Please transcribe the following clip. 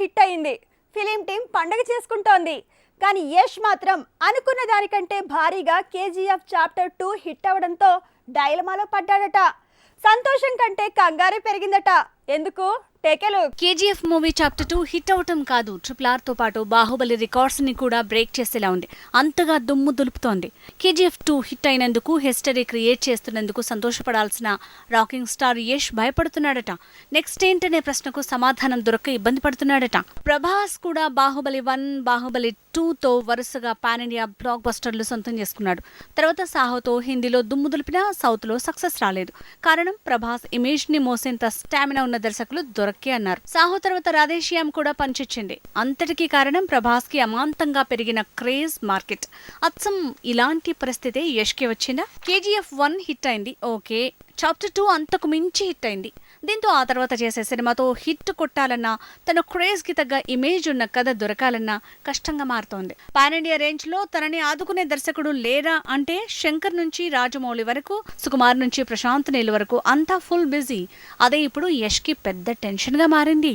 Hit అయింది. Film team పండగ చేసుకుంటోంది. కానీ యష్ మాత్రం అనుకున్న దానికంటే భారీగా కేజీఎఫ్ చాప్టర్ టూ హిట్ అవ్వడంతో డైలమాలో పడ్డాడట. సంతోషం కంటే కంగారే పెరిగిందట. ఎందుకు? టేకెలు KGF movie chapter two hit అవటం కాదు. ట్రిపుల్ ఆర్తో పాటు బాహుబలి రికార్డ్స్ని కూడా బ్రేక్ చేసేలా ఉంది. అంతగా దుమ్ము దులుపుతోంది. కేజీఎఫ్ టూ హిట్ అయినందుకు హిస్టరీ క్రియేట్ చేస్తున్నందుకు సంతోషపడాల్సిన రాకింగ్ స్టార్ యష్ భయపడుతున్నాడట. నెక్స్ట్ ఏంటనే ప్రశ్నకు సమాధానం దొరక్క ఇబ్బంది పడుతున్నాడట. ప్రభాస్ కూడా బాహుబలి వన్ బాహుబలి టూతో వరుసగా పాన్ ఇండియా బ్లాక్ బస్టర్లు సొంతం చేసుకున్నాడు. తర్వాత సాహోతో హిందీలో దుమ్ము దులిపినా సౌత్లో సక్సెస్ రాలేదు. కారణం ప్రభాస్ ఇమేజ్ని మోసేంత స్టామినా ఉన్న దర్శకులు దొరక్కే అన్నారు. సాహో తర్వాత రాధేశ్యామ్ కూడా పనిచేచ్చింది అంతటికీ కారణం ప్రభాస్కి అమాంతంగా పెరిగిన క్రేజ్ మార్కెట్. అచ్చం ఇలాంటి పరిస్థితి యష్కి వచ్చిందా? కేజీఎఫ్ వన్ హిట్ అయింది. ఓకే. చాప్టర్ టూ అంతకు మించి హిట్ అయింది. దీంతో ఆ తర్వాత చేసే సినిమాతో హిట్ కొట్టాలన్నా తన క్రేజ్కి తగ్గ ఇమేజ్ ఉన్న కథ దొరకాలన్నా కష్టంగా మారుతోంది. పాన్ ఇండియా రేంజ్లో తనని ఆదుకునే దర్శకుడు లేరా అంటే శంకర్ నుంచి రాజమౌళి వరకు సుకుమార్ నుంచి ప్రశాంత్ నీల్ వరకు అంతా ఫుల్ బిజీ అదే ఇప్పుడు యష్కి పెద్ద టెన్షన్గా మారింది.